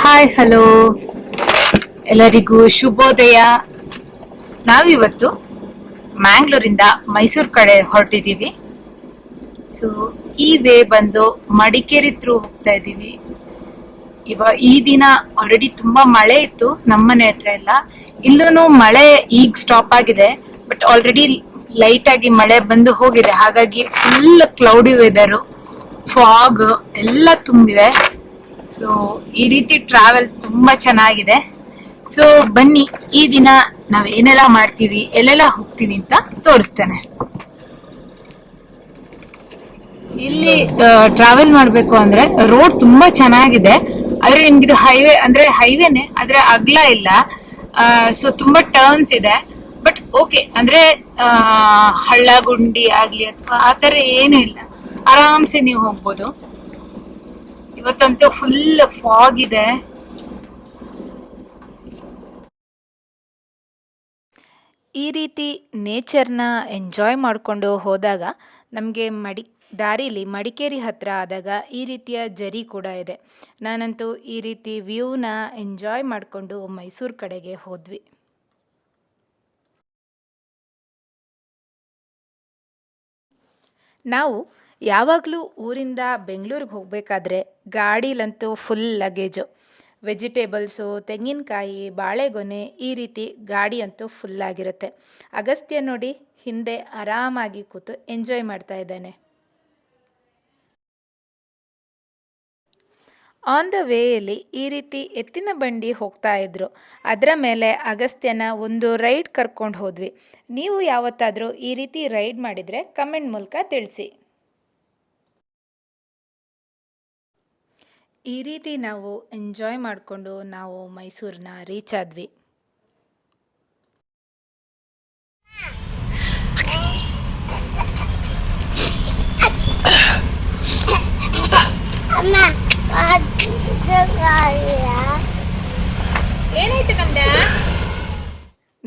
Hi hello ಎಲ್ಲರಿಗೂ ಶುಭೋದಯ. ನಾವಿವತ್ತು ಮ್ಯಾಂಗ್ಳೂರಿಂದ ಮೈಸೂರು ಕಡೆ ಹೊರಟಿದ್ದೀವಿ. ಸೊ ಈ ವೇ ಬಂದು ಮಡಿಕೇರಿ ಥ್ರೂ ಹೋಗ್ತಾ ಇದ್ದೀವಿ. ಇವ ಈ ದಿನ ಆಲ್ರೆಡಿ ತುಂಬಾ ಮಳೆ ಇತ್ತು ನಮ್ಮನೆ ಹತ್ರ ಎಲ್ಲ. ಇಲ್ಲೂ ಮಳೆ ಈಗ ಸ್ಟಾಪ್ ಆಗಿದೆ ಬಟ್ ಆಲ್ರೆಡಿ ಲೈಟ್ ಆಗಿ ಮಳೆ ಬಂದು ಹೋಗಿದೆ. ಹಾಗಾಗಿ ಫುಲ್ ಕ್ಲೌಡಿ ವೆದರ್ ಫಾಗ್ ಎಲ್ಲ ತುಂಬಿದೆ. ಸೊ ಈ ರೀತಿ ಟ್ರಾವೆಲ್ ತುಂಬಾ ಚೆನ್ನಾಗಿದೆ. ಸೊ ಬನ್ನಿ, ಈ ದಿನ ನಾವೇನೆಲ್ಲ ಮಾಡ್ತೀವಿ, ಎಲ್ಲೆಲ್ಲ ಹೋಗ್ತೀವಿ ಅಂತ ತೋರಿಸ್ತೇನೆ. ಇಲ್ಲಿ ಟ್ರಾವೆಲ್ ಮಾಡ್ಬೇಕು ಅಂದ್ರೆ ರೋಡ್ ತುಂಬಾ ಚೆನ್ನಾಗಿದೆ. ಆದ್ರೆ ನಿಮ್ಗಿದು ಹೈವೇ ಅಂದ್ರೆ ಹೈವೇನೆ ಆದ್ರೆ ಅಗ್ಲ ಇಲ್ಲ. ಸೊ ತುಂಬಾ ಟರ್ನ್ಸ್ ಇದೆ. ಬಟ್ ಓಕೆ ಅಂದ್ರೆ ಆ, ಹಳ್ಳ ಗುಂಡಿ ಆಗ್ಲಿ ಅಥವಾ ಆತರ ಏನೂ ಇಲ್ಲ. ಆರಾಮ್ಸೆ ನೀವು ಹೋಗ್ಬೋದು. ಇವತ್ತಂತೂ ಫುಲ್ ಫಾಗ್ ಇದೆ. ಈ ರೀತಿ ನೇಚರ್ನ ಎಂಜಾಯ್ ಮಾಡಿಕೊಂಡು ಹೋದಾಗ ನಮಗೆ ಮಡಿ ದಾರಿಲಿ ಮಡಿಕೇರಿ ಹತ್ತಿರ ಆದಾಗ ಈ ರೀತಿಯ ಜರಿ ಕೂಡ ಇದೆ. ನಾನಂತೂ ಈ ರೀತಿ ವ್ಯೂನ ಎಂಜಾಯ್ ಮಾಡಿಕೊಂಡು ಮೈಸೂರು ಕಡೆಗೆ ಹೋದ್ವಿ. ನಾವು ಯಾವಾಗಲೂ ಊರಿಂದ ಬೆಂಗಳೂರಿಗೆ ಹೋಗಬೇಕಾದ್ರೆ ಗಾಡೀಲಂತೂ ಫುಲ್ ಲಗೇಜು ವೆಜಿಟೇಬಲ್ಸು ತೆಂಗಿನಕಾಯಿ, ಬಾಳೆಗೊನೆ ಈ ರೀತಿ ಗಾಡಿ ಅಂತೂ ಫುಲ್ ಆಗಿರುತ್ತೆ. ಅಗಸ್ತ್ಯ ನೋಡಿ ಹಿಂದೆ ಆರಾಮಾಗಿ ಕೂತು ಎಂಜಾಯ್ ಮಾಡ್ತಾ ಇದ್ದಾನೆ. ಆನ್ ದ ವೇಯಲ್ಲಿ ಈ ರೀತಿ ಎತ್ತಿನ ಬಂಡಿ ಹೋಗ್ತಾ ಇದ್ರು. ಅದರ ಮೇಲೆ ಅಗಸ್ತ್ಯನ ಒಂದು ರೈಡ್ ಕರ್ಕೊಂಡು ಹೋದ್ವಿ. ನೀವು ಯಾವತ್ತಾದರೂ ಈ ರೀತಿ ರೈಡ್ ಮಾಡಿದರೆ ಕಮೆಂಟ್ ಮೂಲಕ ತಿಳಿಸಿ. ಈ ರೀತಿ ನಾವು ಎಂಜಾಯ್ ಮಾಡಿಕೊಂಡು ನಾವು ಮೈಸೂರನ್ನ ರೀಚ್ ಆದ್ವಿ. ಏನಾಯ್ತು ಕಂದ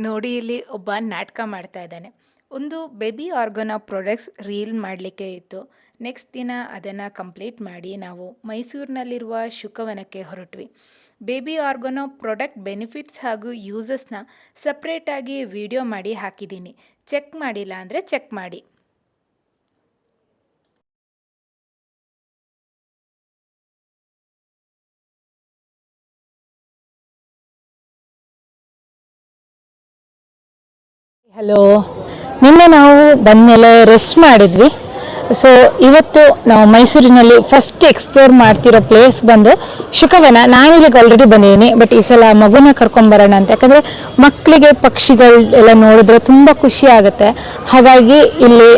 ನೋಡಿ, ಇಲ್ಲಿ ಒಬ್ಬ ನಾಟಕ ಮಾಡ್ತಾ ಇದ್ದಾನೆ. ಒಂದು ಬೇಬಿ ಆರ್ಗನೋ ಪ್ರಾಡಕ್ಟ್ಸ್ ರೀಲ್ ಮಾಡಲಿಕ್ಕೆ ಇತ್ತು. ನೆಕ್ಸ್ಟ್ ದಿನ ಅದನ್ನು ಕಂಪ್ಲೀಟ್ ಮಾಡಿ ನಾವು ಮೈಸೂರಿನಲ್ಲಿರುವ ಶುಕವನಕ್ಕೆ ಹೊರಟ್ವಿ. ಬೇಬಿ ಆರ್ಗನೋ ಪ್ರಾಡಕ್ಟ್ ಬೆನಿಫಿಟ್ಸ್ ಹಾಗೂ ಯೂಸಸ್ನ ಸಪ್ರೇಟಾಗಿ ವಿಡಿಯೋ ಮಾಡಿ ಹಾಕಿದ್ದೀನಿ. ಚೆಕ್ ಮಾಡಿಲ್ಲ ಅಂದರೆ ಚೆಕ್ ಮಾಡಿ. ಹಲೋ ನಿನ್ನೆ ನಾವು ಬಂದಮೇಲೆ ರೆಸ್ಟ್ ಮಾಡಿದ್ವಿ. ಸೊ ಇವತ್ತು ನಾವು ಮೈಸೂರಿನಲ್ಲಿ ಫಸ್ಟ್ ಎಕ್ಸ್ಪ್ಲೋರ್ ಮಾಡ್ತಿರೋ ಪ್ಲೇಸ್ ಬಂದು ಶುಕವನ. ನಾನು ಇಲ್ಲಿಗೆ ಆಲ್ರೆಡಿ ಬಂದಿದ್ದೀನಿ ಬಟ್ ಈ ಸಲ ಮಗುನ ಕರ್ಕೊಂಬರೋಣ ಅಂತ. ಯಾಕಂದರೆ ಮಕ್ಕಳಿಗೆ ಪಕ್ಷಿಗಳು ಎಲ್ಲ ನೋಡಿದ್ರೆ ತುಂಬ ಖುಷಿ ಆಗುತ್ತೆ. ಹಾಗಾಗಿ ಇಲ್ಲಿ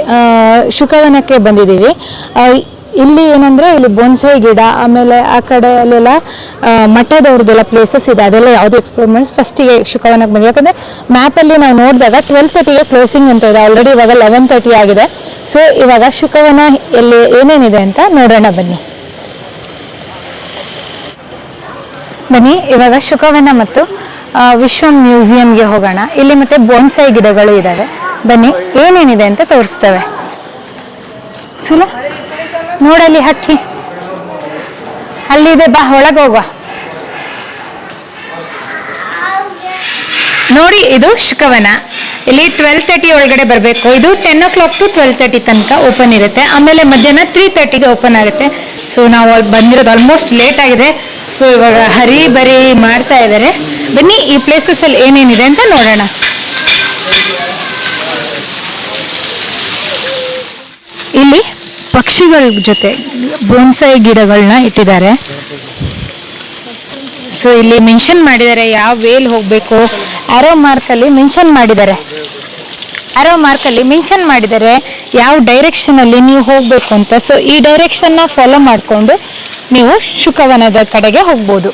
ಶುಕವನಕ್ಕೆ ಬಂದಿದ್ದೀವಿ. ಇಲ್ಲಿ ಏನಂದ್ರೆ, ಇಲ್ಲಿ ಬೊನ್ಸೈ ಗಿಡ, ಆಮೇಲೆ ಆ ಕಡೆ ಅಲ್ಲೆಲ್ಲ ಮಠದವ್ರದ್ದೆಲ್ಲ ಪ್ಲೇಸಸ್ ಇದೆ. ಅದೆಲ್ಲ ಯಾವುದು ಎಕ್ಸ್ಪ್ಲೋರ್ ಮಾಡಿ ಫಸ್ಟಿಗೆ ಶುಕವನಕ್ಕೆ ಬಂದಿದೆ. ಯಾಕಂದ್ರೆ ಮ್ಯಾಪಲ್ಲಿ ನಾವು ನೋಡಿದಾಗ ಟ್ವೆಲ್ ತರ್ಟಿಗೆ ಕ್ಲೋಸಿಂಗ್ ಅಂತ ಇದೆ. ಆಲ್ರೆಡಿ ಇವಾಗ ಲೆವೆನ್ ತರ್ಟಿ ಆಗಿದೆ. ಸೊ ಇವಾಗ ಶುಕವನ ಎಲ್ಲಿ ಏನೇನಿದೆ ಅಂತ ನೋಡೋಣ ಬನ್ನಿ. ಬನ್ನಿ, ಇವಾಗ ಶುಕವನ ಮತ್ತು ವಿಶ್ವ ಮ್ಯೂಸಿಯಂಗೆ ಹೋಗೋಣ. ಇಲ್ಲಿ ಮತ್ತೆ ಬೋನ್ಸೈ ಗಿಡಗಳು ಇದ್ದಾವೆ. ಬನ್ನಿ, ಏನೇನಿದೆ ಅಂತ ತೋರಿಸ್ತೇವೆ. ಸುಲ? ನೋಡಲ್ಲಿ ಹಕ್ಕಿ. ಅಲ್ಲಿದೆ ಬಾ ಒಳಗೆ ಹೋಗುವ ನೋಡಿ, ಇದು ಶುಕವನ. ಇಲ್ಲಿ ಟ್ವೆಲ್ ತರ್ಟಿ ಒಳಗಡೆ ಬರಬೇಕು. ಇದು ten o'clock to twelve thirty ತನಕ ಓಪನ್ ಇರುತ್ತೆ. ಆಮೇಲೆ ಮಧ್ಯಾಹ್ನ ತ್ರೀ ತರ್ಟಿಗೆ ಓಪನ್ ಆಗುತ್ತೆ. ಸೊ ನಾವು ಬಂದಿರೋದು ಆಲ್ಮೋಸ್ಟ್ ಲೇಟ್ ಆಗಿದೆ. ಸೊ ಇವಾಗ ಹರಿ ಬರಿ ಮಾಡ್ತಾ ಇದ್ದಾರೆ ಬನ್ನಿ, ಈ ಪ್ಲೇಸಸ್ ಅಲ್ಲಿ ಏನೇನಿದೆ ಅಂತ ನೋಡೋಣ ಇಲ್ಲಿ ಪಕ್ಷಿಗಳ ಜೊತೆ ಬೋನ್ಸಾಯಿ ಗಿಡಗಳನ್ನ ಇಟ್ಟಿದ್ದಾರೆ. ಸೊ ಇಲ್ಲಿ ಮೆನ್ಷನ್ ಮಾಡಿದ್ದಾರೆ ಯಾವ ವೇಲ್ ಹೋಗಬೇಕು. ಆರೋ ಮಾರ್ಕಲ್ಲಿ ಮೆನ್ಷನ್ ಮಾಡಿದ್ದಾರೆ. ಆರೋ ಮಾರ್ಕಲ್ಲಿ ಮೆನ್ಷನ್ ಮಾಡಿದ್ದಾರೆ ಯಾವ ಡೈರೆಕ್ಷನಲ್ಲಿ ನೀವು ಹೋಗಬೇಕು ಅಂತ. ಸೊ ಈ ಡೈರೆಕ್ಷನ್ನ ಫಾಲೋ ಮಾಡಿಕೊಂಡು ನೀವು ಶುಕವನದ ಕಡೆಗೆ ಹೋಗ್ಬೋದು.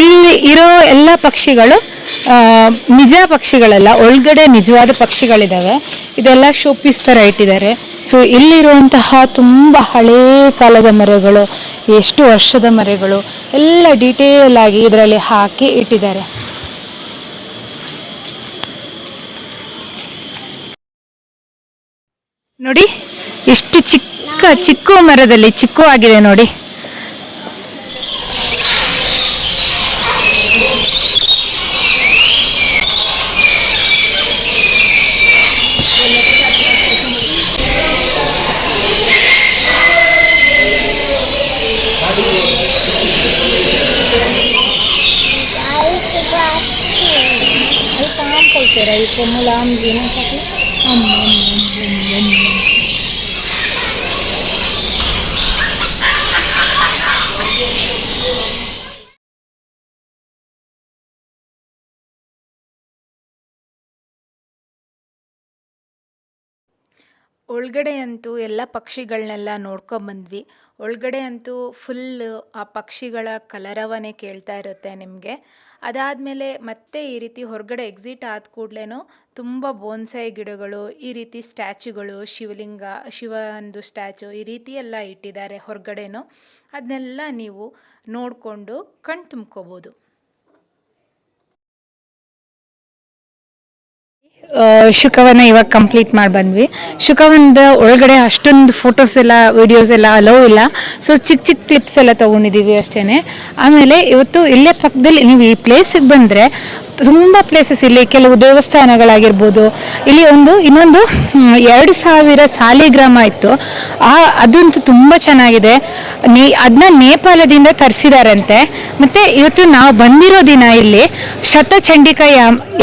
ಇಲ್ಲಿ ಇರೋ ಎಲ್ಲ ಪಕ್ಷಿಗಳು ನಿಜ ಪಕ್ಷಿಗಳೆಲ್ಲ, ಒಳಗಡೆ ನಿಜವಾದ ಪಕ್ಷಿಗಳಿದಾವೆ. ಇದೆಲ್ಲ ಶೋಪೀಸ್ ಥರ ಇಟ್ಟಿದ್ದಾರೆ ಸೊ ಇಲ್ಲಿರುವಂತಹ ತುಂಬ ಹಳೇ ಕಾಲದ ಮರಗಳು, ಎಷ್ಟು ವರ್ಷದ ಮರಗಳು, ಎಲ್ಲ ಡೀಟೇಲ್ ಆಗಿ ಇದರಲ್ಲಿ ಹಾಕಿ ಇಟ್ಟಿದ್ದಾರೆ. ನೋಡಿ ಎಷ್ಟು ಚಿಕ್ಕ ಚಿಕ್ಕ ಮರದಲ್ಲಿ ಚಿಕ್ಕ ಆಗಿದೆ ನೋಡಿ. करायचं मुलं आंबली नाही ಒಳಗಡೆ ಅಂತೂ ಎಲ್ಲ ಪಕ್ಷಿಗಳನ್ನೆಲ್ಲ ನೋಡ್ಕೊಂಬಂದ್ವಿ ಒಳಗಡೆ ಅಂತೂ ಫುಲ್ ಆ ಪಕ್ಷಿಗಳ ಕಲರವನೇ ಕೇಳ್ತಾ ಇರುತ್ತೆ ನಿಮಗೆ. ಅದಾದಮೇಲೆ ಮತ್ತೆ ಈ ರೀತಿ ಹೊರಗಡೆ ಎಕ್ಸಿಟ್ ಆದ ಕೂಡಲೇ ತುಂಬ ಬೋನ್ಸಾಯಿ ಗಿಡಗಳು, ಈ ರೀತಿ ಸ್ಟ್ಯಾಚುಗಳು ಶಿವಲಿಂಗ ಶಿವಂದು ಸ್ಟ್ಯಾಚು ಈ ರೀತಿ ಎಲ್ಲ ಇಟ್ಟಿದ್ದಾರೆ ಹೊರಗಡೆನೂ. ಅದನ್ನೆಲ್ಲ ನೀವು ನೋಡಿಕೊಂಡು ಕಣ್ ತುಂಬ್ಕೋಬೋದು. ಆ, ಶುಕವನ ಇವಾಗ ಕಂಪ್ಲೀಟ್ ಮಾಡಿ ಬಂದ್ವಿ. ಶುಕವನದ ಒಳಗಡೆ ಅಷ್ಟೊಂದು ಫೋಟೋಸ್ ಎಲ್ಲ ವಿಡಿಯೋಸ್ ಎಲ್ಲ ಅಲೋ ಇಲ್ಲ. ಸೊ ಚಿಕ್ಕ ಚಿಕ್ಕ ಕ್ಲಿಪ್ಸ್ ಎಲ್ಲ ತೊಗೊಂಡಿದ್ದೀವಿ ಅಷ್ಟೇ ಆಮೇಲೆ ಇವತ್ತು ಇಲ್ಲೇ ಪಕ್ಕದಲ್ಲಿ ನೀವು ಈ ಪ್ಲೇಸಿಗೆ ಬಂದರೆ ತುಂಬ ಪ್ಲೇಸಸ್ ಇಲ್ಲಿ, ಕೆಲವು ದೇವಸ್ಥಾನಗಳಾಗಿರ್ಬೋದು. ಇಲ್ಲಿ ಒಂದು, ಇನ್ನೊಂದು ಎರಡು ಸಾವಿರ ಸಾಲಿಗ್ರಾಮ ಇತ್ತು. ಆ, ಅದಂತೂ ತುಂಬ ಚೆನ್ನಾಗಿದೆ. ನೇ ಅದನ್ನ ನೇಪಾಳದಿಂದ ತರಿಸಿದಾರಂತೆ. ಮತ್ತು ಇವತ್ತು ನಾವು ಬಂದಿರೋ ದಿನ ಇಲ್ಲಿ ಶತಚಂಡಿಕಾ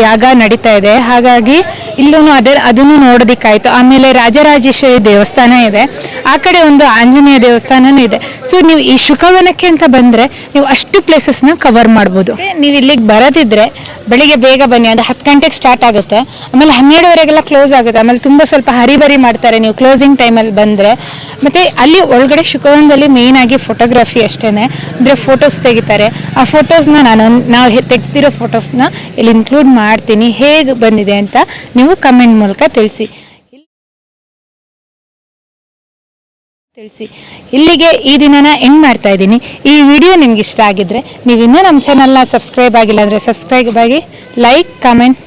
ಯಾಗ ನಡೀತಾ ಇದೆ. ಹಾಗಾಗಿ ಇಲ್ಲೂ ಅದೇ ಅದನ್ನು ನೋಡೋದಿಕ್ಕಾಯ್ತು. ಆಮೇಲೆ ರಾಜರಾಜೇಶ್ವರಿ ದೇವಸ್ಥಾನ ಇದೆ. ಆ ಕಡೆ ಒಂದು ಆಂಜನೇಯ ದೇವಸ್ಥಾನನೂ ಇದೆ. ಸೊ ನೀವು ಈ ಶುಕವನಕ್ಕೆ ಅಂತ ಬಂದರೆ ನೀವು ಅಷ್ಟು ಪ್ಲೇಸಸ್ನ ಕವರ್ ಮಾಡ್ಬೋದು. ನೀವು ಇಲ್ಲಿಗೆ ಬರೋದಿದ್ರೆ ಬೆಳಿಗ್ಗೆ ಬೇಗ ಬನ್ನಿ. ಅಂದರೆ ಹತ್ತು ಗಂಟೆಗೆ ಸ್ಟಾರ್ಟ್ ಆಗುತ್ತೆ. ಆಮೇಲೆ ಹನ್ನೆರಡುವರೆಗೆಲ್ಲ ಕ್ಲೋಸ್ ಆಗುತ್ತೆ. ಆಮೇಲೆ ತುಂಬ ಸ್ವಲ್ಪ ಹರಿಬರಿ ಮಾಡ್ತಾರೆ ನೀವು ಕ್ಲೋಸಿಂಗ್ ಟೈಮಲ್ಲಿ ಬಂದರೆ. ಮತ್ತು ಅಲ್ಲಿ ಒಳಗಡೆ ಶುಕವನದಲ್ಲಿ ಆಗಿ ಫೋಟೋಗ್ರಫಿ ಅಷ್ಟೇ ಅಂದರೆ ಫೋಟೋಸ್ ತೆಗಿತಾರೆ. ಆ ಫೋಟೋಸ್ನ ನಾನು ನಾವು ತೆಗೆದಿರೋ ಫೋಟೋಸ್ನ ಇಲ್ಲಿ ಇನ್ಕ್ಲೂಡ್ ಮಾಡ್ತೀನಿ. ಹೇಗೆ ಬಂದಿದೆ ಅಂತ ನೀವು ಕಮೆಂಟ್ ಮೂಲಕ ತಿಳಿಸಿ. ತಿಳಿಸಿ. ಇಲ್ಲಿಗೆ ಈ ದಿನನ ಎಂಡ್ ಮಾಡ್ತಾ ಇದ್ದೀನಿ. ಈ ವಿಡಿಯೋ ನಿಮ್ಗೆ ಇಷ್ಟ ಆಗಿದ್ರೆ ನೀವು ಇನ್ನೂ ನಮ್ಮ ಚಾನಲ್ನ ಸಬ್ಸ್ಕ್ರೈಬ್ ಆಗಿಲ್ಲ ಅಂದರೆ ಸಬ್ಸ್ಕ್ರೈಬ್ ಆಗಿ ಲೈಕ್ ಕಮೆಂಟ್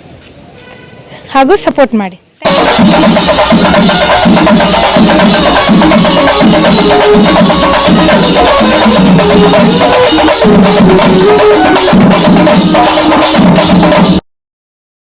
ಹಾಗೂ ಸಪೋರ್ಟ್ ಮಾಡಿ.